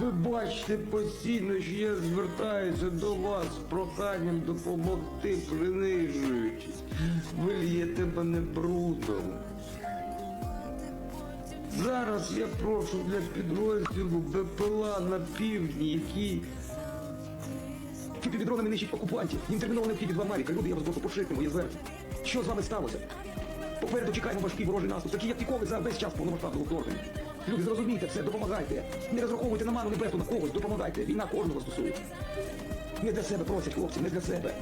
Ви бачите постійно, що я звертаюся до вас з проханням допомогти, принижуючись. Ви л'єте мене брудом. Зараз я прошу для підрозділу БПЛА на півдні, який Під дронами нищить окупантів. Їм терміново необхідні два Мавіка. Люди, я вас просто пошикнемо, я зверху. Що з вами сталося? Попереду чекаємо важкий ворожий наступ, такий як ніколи за весь час повномасштабного вторгнення. Люди, зрозумійте все, допомагайте. Не розраховуйте на ману небесну, на когось, допомагайте. Війна кожного стосується. Не для себе просять хлопці, не для себе.